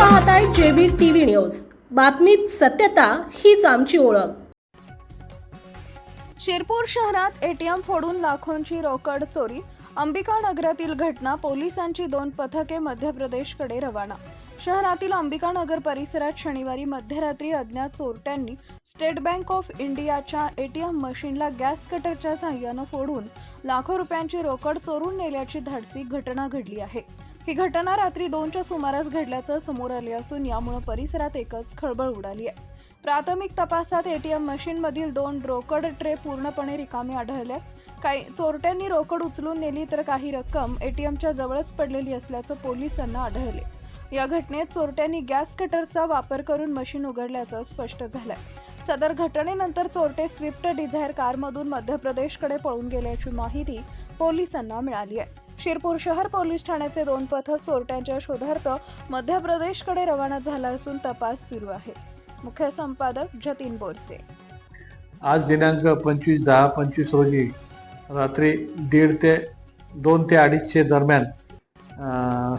पाहताय JB TV news. बातमीत सत्यता हीच आमची ओळख. शिरपूर शहरात एटीएम फोडून लाखोंची रोकड चोरी. अंबिका नगरातील घटना पोलिसांची दोन पथके मध्य प्रदेशकडे रवाना. शहरातील अंबिका नगर परिसरात शनिवारी मध्यरात्री अज्ञात चोरट्यांनी स्टेट बँक ऑफ इंडियाच्या एटीएम मशीनला गॅस कटरच्या साह्यानं फोडून लाखो रुपयांची रोकड चोरून नेल्याची धाडसी घटना घडली आहे. ही घटना रात्री दोनच्या सुमारास घडल्याचं समोर आले असून यामुळे परिसरात एकच खळबळ उडाली आहे. प्राथमिक तपासात एटीएम मशीनमधील दोन रोकड ट्रे पूर्णपणे रिकामे आढळले. काही चोरट्यांनी रोकड उचलून नेली तर काही रक्कम एटीएमच्या जवळच पडलेली असल्याचं पोलिसांना आढळले. या घटनेत चोरट्यांनी गॅस कटरचा वापर करून मशीन उघडल्याचं स्पष्ट झालंय. सदर घटनेनंतर चोरटे स्विफ्ट डिझायर कारमधून मध्य प्रदेशकडे पळून गेल्याची माहिती पोलिसांना मिळाली आहे. शिरपूर शहर पोलीस ठाण्याचे दोन पथक चोरट्यांच्या शोधार्थ मध्य प्रदेशकडे रवाना झाला असून तपास सुरू आहे. मुख्य संपादक जतीन बोरसे. आज दिनांक पंचवीस दहा पंचवीस रोजी रात्री दीड ते दोन ते अडीचशे दरम्यान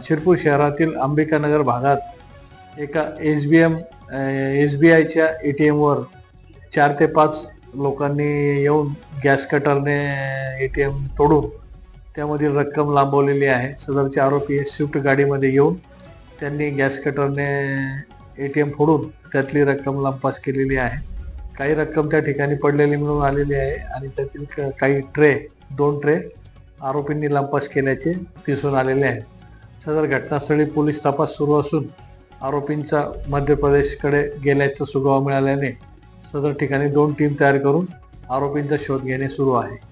शिरपूर शहरातील अंबिकानगर भागात एका S B M S B आयच्या ए टी एमवर चार ते पाच लोकांनी येऊन गॅस कटरने ए टी एम तोडून त्यामधील रक्कम लांबवलेली आहे. सदरचे आरोपी स्विफ्ट गाडीमध्ये येऊन त्यांनी गॅस कटरने ए टी एम फोडून त्यातली रक्कम लंपास केलेली आहे. काही रक्कम त्या ठिकाणी पडलेली मिळून आलेली आहे आणि त्यातील क- काही ट्रे दोन ट्रे आरोपींनी लंपास केल्याचे दिसून आलेले आहे. सदर घटनास्थळी पोलीस तपास सुरू असून आरोपींचा मध्य प्रदेशकडे गेल्याचा सुगावा मिळाल्याने सदर ठिकाणी दोन टीम तयार करून आरोपींचा शोध घेणे सुरू आहे.